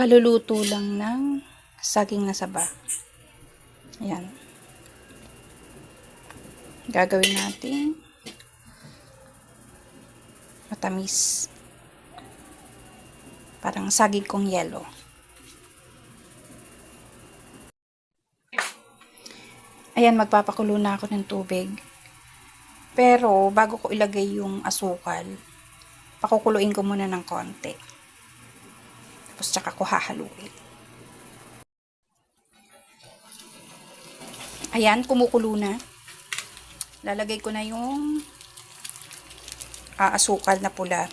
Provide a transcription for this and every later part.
kaluluto lang ng saging na saba. Ayan. Gagawin natin matamis. Parang saging kong yelo. Ayan, magpapakulo na ako ng tubig. Pero, bago ko ilagay yung asukal, pakukuluin ko muna ng konti. Tapos, tsaka ko hahaluin. Ayan, kumukulo na. Lalagay ko na yung ah, asukal na pula.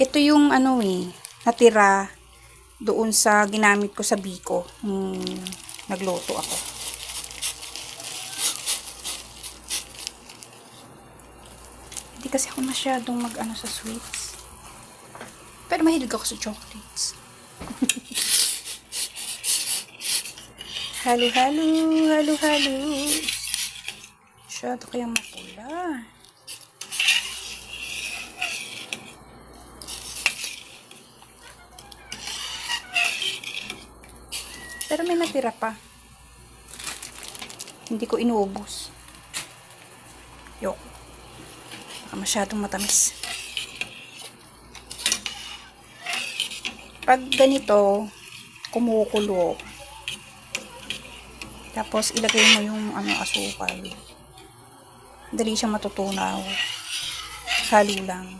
Ito yung ano eh, natira doon sa ginamit ko sa biko. Hmm, nagluto ako. Hindi kasi ako masyadong mag-ano sa sweets. Pero mahilig ako sa chocolates. halo, halo, halo, halo. Masyado kayang mapula. Pero may natira pa. Hindi ko inuubos. Yok. Baka masyadong matamis. Pag ganito, kumukulo. Tapos, ilagay mo yung ano, asukal. Dali siyang matutunaw. Halo lang.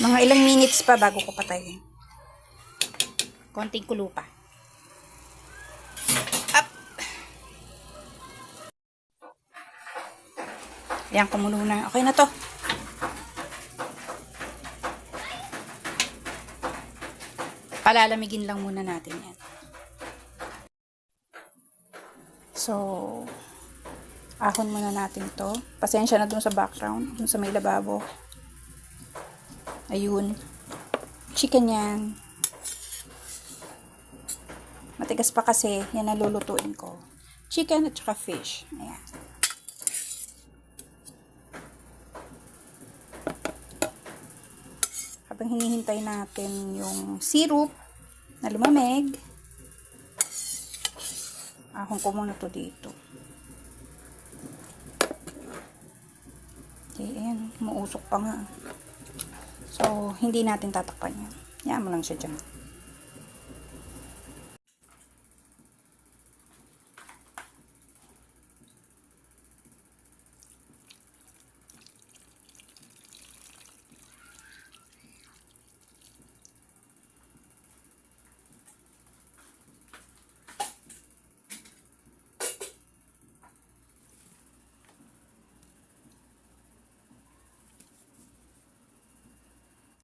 Mga ilang minutes pa bago ko patayin. Konting kulo pa. Ayan, kumulo na. Okay na to. Palalamigin lang muna natin yan. So, ahon muna natin to. Pasensya na dun sa background, dun sa may lababo. Ayun. Chicken yan. Matigas pa kasi, yan ang lulutuin ko. Chicken at saka fish. Ayan. Habang hinihintay natin yung syrup na lumamig, ahon ko muna to dito. Okay, ayan. Muusok pa nga. So, hindi natin tatakpan yan. Yan mo lang siya dyan.